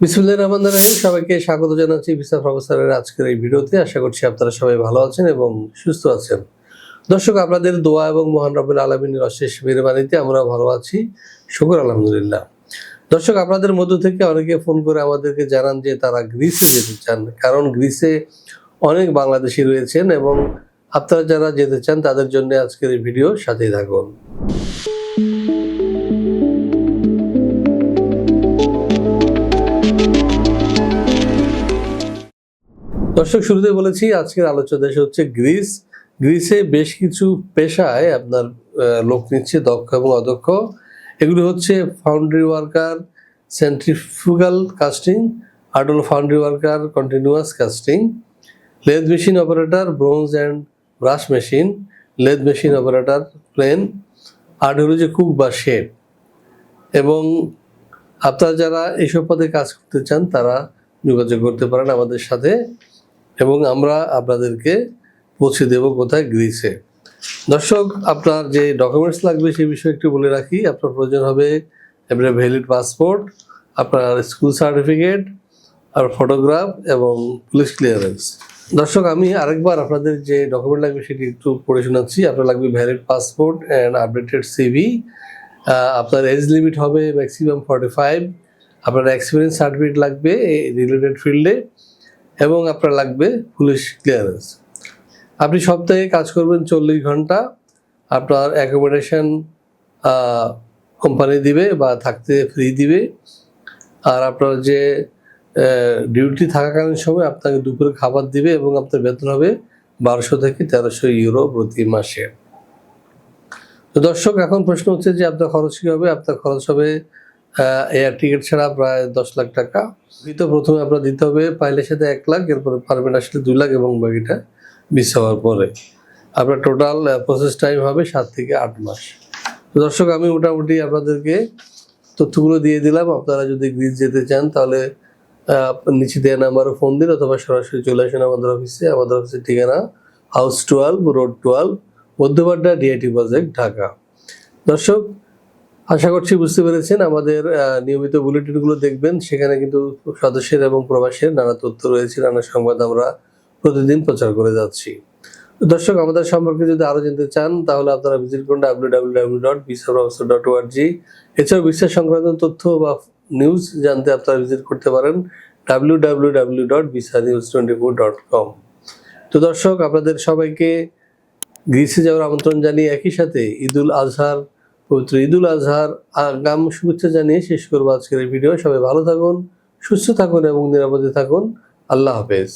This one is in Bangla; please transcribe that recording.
বিসমুল্লাহ রহমান রাহিম, সবাইকে স্বাগত জানাচ্ছি ভিসা প্রফেসরের আজকের এই ভিডিওতে। আশা করছি আপনারা সবাই ভালো আছেন এবং সুস্থ আছেন। দর্শক, আপনাদের দোয়া এবং মহান রবুল আলমিনের অশেষ মেহরবানিতে আমরা ভালো আছি। শুকর, আলহামদুলিল্লাহ। দর্শক, আপনাদের মধ্য থেকে অনেকে ফোন করে আমাদেরকে জানান যে তারা গ্রিসে যেতে চান, কারণ গ্রিসে অনেক বাংলাদেশি রয়েছেন এবং আপনারা যারা যেতে চান তাদের জন্য আজকের এই ভিডিও সাথেই থাকুন। দর্শক শুরুতে বলেছি, আজকের আলোচনা দেশ হচ্ছে গ্রিস। গ্রিসে বেশ কিছু পেশায় আপনার লোক নিচ্ছে, দক্ষ এবং অদক্ষ। এগুলি হচ্ছে foundry worker centrifugal casting ladle foundry worker continuous casting lathe machine operator bronze and brass machine lathe machine operator plain আর হলো যে কুক বা শেপ এবং আপনারা যারা এইসব পদে কাজ করতে চান, তারা যোগাযোগ করতে পারেন আমাদের সাথে। এবং আমরা আপনাদেরকে পৌঁছে দেব কোথায়? গ্রিসে। দর্শক, আপনার যে ডকুমেন্টস লাগবে সেই বিষয়ে একটু বলে রাখি। আপনার প্রয়োজন হবে এবারে ভ্যালিড পাসপোর্ট আপনার স্কুল সার্টিফিকেট আর ফটোগ্রাফ এবং পুলিশ ক্লিয়ারেন্স দর্শক, আমি আরেকবার আপনাদের যে ডকুমেন্ট লাগবে সেটি একটু পড়ে শোনাচ্ছি। আপনার লাগবে valid passport and updated CV আপনার এজ লিমিট হবে ম্যাক্সিমাম ফর্টি ফাইভ আপনার এক্সপিরিয়েন্স সার্টিফিকেট লাগবে রিলেটেড ফিল্ডে এবং আপনার লাগবে পুলিশ ক্লিয়ারেন্স আপনি সপ্তাহে কাজ করবেন চল্লিশ ঘণ্টা, আপনার অ্যাকোমোডেশন কোম্পানি দিবে বা থাকতে ফ্রি দিবে। আর আপনার যে ডিউটি থাকাকালীন সময় আপনাকে দুপুরে খাবার দিবে এবং আপনার বেতন হবে বারোশো থেকে তেরোশো ইউরো প্রতি মাসে। তো দর্শক, এখন প্রশ্ন হচ্ছে যে আপনার খরচ কী হবে? আপনার খরচ হবে এয়ার টিকিট ছাড়া প্রায় দশ লাখ টাকা। তো প্রথমে আপনার দিতে হবে, পাইলের সাথে এক লাখ, এরপরে পারবেন আসলে দুই লাখ এবং বাকিটা মিস হওয়ার পরে। আপনার টোটাল প্রসেস টাইম হবে সাত থেকে আট মাস। দর্শক, আমি মোটামুটি আপনাদেরকে তথ্যগুলো দিয়ে দিলাম। আপনারা যদি গ্রিস যেতে চান, তাহলে নিচে দেওয়া নাম্বারে ফোন দিন অথবা সরাসরি চলে আসেন আমাদের অফিসে আমাদের অফিসের ঠিকানা house twelve road twelve Madhya Badda DIT project Dhaka. দর্শক আশা করছি বুঝতে পেরেছেন। আমাদের নিয়মিত বুলেটিনগুলো দেখবেন। সেখানে কিন্তু সদস্যের এবং প্রবাসের নানা তথ্য রয়েছে, নানা সংবাদ আমরা প্রতিদিন প্রচার করে যাচ্ছি। দর্শক, আমাদের সম্পর্কে যদি আরও জানতে চান, তাহলে আপনারা ভিজিট করুন W W W dot dot ORG এছাড়াও বিশ্বাস সংক্রান্ত তথ্য বা নিউজ জানতে আপনারা ভিজিট করতে পারেন W W W dot visa news twenty four dot com তো দর্শক, আপনাদের সবাইকে গ্রিসে যাওয়ার আমন্ত্রণ জানিয়ে একই সাথে ঈদুল আজহার পবিত্র ঈদুল আজহার আগাম শুভেচ্ছা জানিয়ে শেষ করব আজকের এই ভিডিও। সবাই ভালো থাকুন, সুস্থ থাকুন এবং নিরাপদে থাকুন। আল্লাহ হাফেজ।